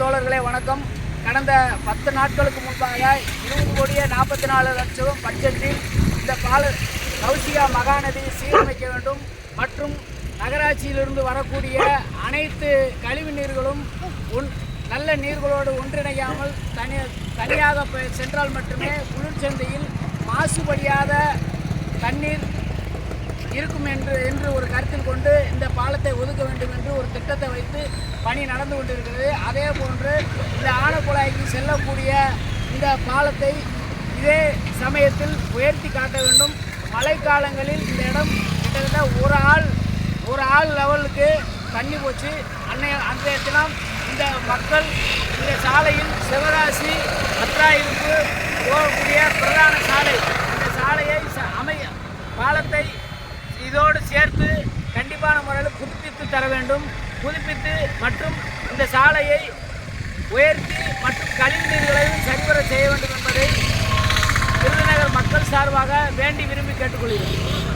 தோழர்களே வணக்கம். கடந்த பத்து நாட்களுக்கு முன்பாக இருபது கோடியே நாற்பத்தி நாலு லட்சம் பட்ஜெட்டில் இந்த பால கவுசியா மகாநதி சீரமைக்க வேண்டும். மற்றும் நகராட்சியிலிருந்து வரக்கூடிய அனைத்து கழிவு நீர்களும் உன் நல்ல நீர்களோடு ஒன்றிணையாமல் தனி தனியாக சென்றால் மட்டுமே குளிர்ச்சந்தையில் மாசுபடியாத தண்ணீர் இருக்கும் என்று என்று ஒரு கருத்தில் கொண்டு ஒரு திட்டத்தை வைத்து பணி நடந்து கொண்டிருக்கிறது. அதே போன்று இந்த ஆனக்குழாய்க்கு செல்லக்கூடிய இந்த பாலத்தை இதே சமயத்தில் உயர்த்தி காட்ட வேண்டும். மழைக்காலங்களில் இந்த இடம் கிட்டத்தட்ட ஒரு ஆள் ஒரு ஆள் லெவலுக்கு தண்ணி போச்சு. அன்னைய அன்றைய தினம் இந்த மக்கள் இந்த சாலையில் சிவராசி அத்ராயிருப்பு போகக்கூடிய பிரதான சாலை. இந்த சாலையை ச- அமை பாலத்தை இதோடு சேர்த்து தர வேண்டும் புதுப்பித்து மற்றும் இந்த சாலையை உயர்த்தி மற்றும் கழிவு நீர்களையும் சரிவர செய்ய வேண்டும் என்பதை விருதுநகர் மக்கள் சார்பாக வேண்டி விரும்பி கேட்டுக்கொள்கிறேன்.